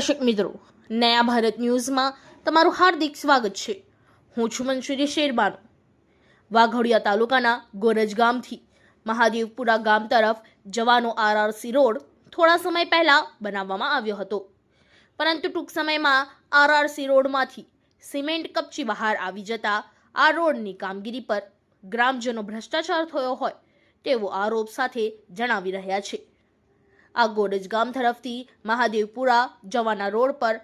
દર્શક મિત્રો, નયા ભારત ન્યૂઝમાં તમારું હાર્દિક સ્વાગત છે. હું છું મંશુરી શેરબાનો. વાઘોડિયા તાલુકાના ગોરજ ગામથી મહાદેવપુરા ગામ તરફ જવાનો આરઆરસી રોડ થોડા સમય પહેલાં બનાવવામાં આવ્યો હતો. પરંતુ ટૂંક સમયમાં આરઆરસી રોડમાંથી સિમેન્ટ કપચી બહાર આવી જતા આ રોડની કામગીરી પર ગ્રામજનો ભ્રષ્ટાચાર થયો હોય તેવો આરોપ સાથે જણાવી રહ્યા છે. આ ગોડજ ગામ તરફથી મહાદેવપુરા જવાના રોડ પર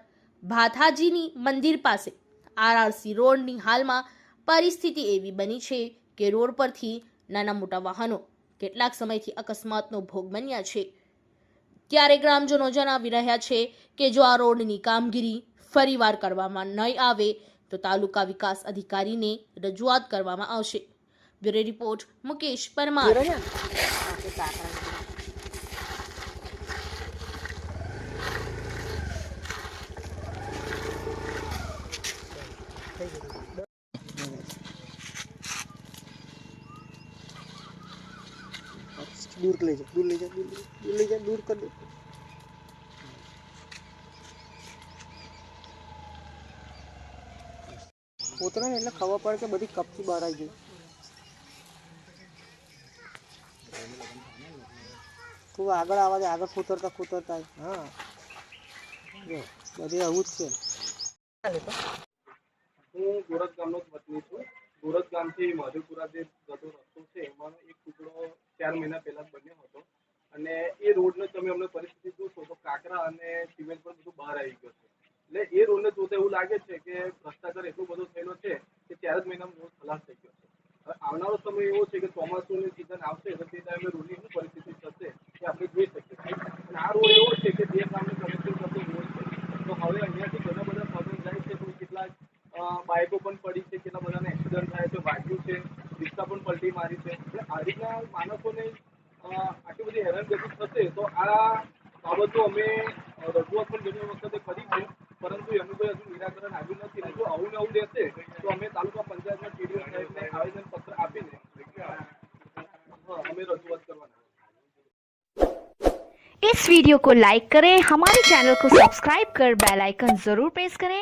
ભાથાજીની મંદિર પાસે આરઆરસી રોડની હાલમાં પરિસ્થિતિ એવી બની છે કે રોડ પરથી નાના મોટા વાહનો કેટલાક સમયથી અકસ્માતનો ભોગ બન્યા છે. ત્યારે ગ્રામજનો જણાવી રહ્યા છે કે જો આ રોડની કામગીરી ફરીવાર કરવામાં નહીં આવે, તો તાલુકા વિકાસ અધિકારીને રજૂઆત કરવામાં આવશે. Bureau report Mukesh Parmar. દૂર લઈ જા દૂર લઈ જા, દૂર દૂર લઈ જા, દૂર કર દે. કોતરા ને એટલે ખબર પડે કે બધી કપથી બહાર આવી ગઈ. તું આગળ આવા દે, આગળ કૂતરતા કૂતરતા. હા. જો, બધી આવું જ છે. હું ગોરખ ગામનો જ વતની છું. સુરત ગામથી મધુપુરા જે જતો રસ્તો છે, એમાં એક ટુકડો ચાર મહિના પહેલા એ રોડને તમે અમને પરિસ્થિતિ જોશો તો કાંકરા અને સિમેન્ટ પણ બધું બહાર આવી ગયું છે. એટલે એ રોડને જોતા એવું લાગે છે કે ભ્રષ્ટાચાર એટલો બધો થયેલો છે કે ત્યારે જ મહિનામાં રોડ ખલાસ થઈ ગયો છે. આવનારો સમય એવો છે કે ચોમાસુની સિઝન આવશે, તો તે ટાઈમે રોડની શું પરિસ્થિતિ થશે એ આપણે જોઈ શકીએ અને આ રોડ એવો છે કે બે ગામને કનેક્શન કરતો રોડ છે. તો હવે અહીંયાથી ઘણા બધા સાધન જાય છે, તો કેટલાક બાઇકો પણ પડી છે, કેટલા બધાને એક્સિડન્ટ થાય છે, વાગ્યું છે, રિક્ષા પણ પલટી મારી છે. એટલે આ રીતના માણસોને આટલી બધી હેરાનગતિ થશે તો આ બાબતો અમે અ, રજૂઆત પણ ઘણી વખતે કરી છે પરંતુ એનું કોઈ હજુ નિરાકરણ આવ્યું નથી અને જો આવું ને આવું રહેશે તો અમે તાલુકા પંચાયતના ટીડીઓ સાહેબને આવેદન પત્ર આપીને અ, અમે રજૂઆત કરવાના इस वीडियो को लाइक करें हमारे चैनल को सब्सक्राइब कर बेल आइकन जरूर प्रेस करें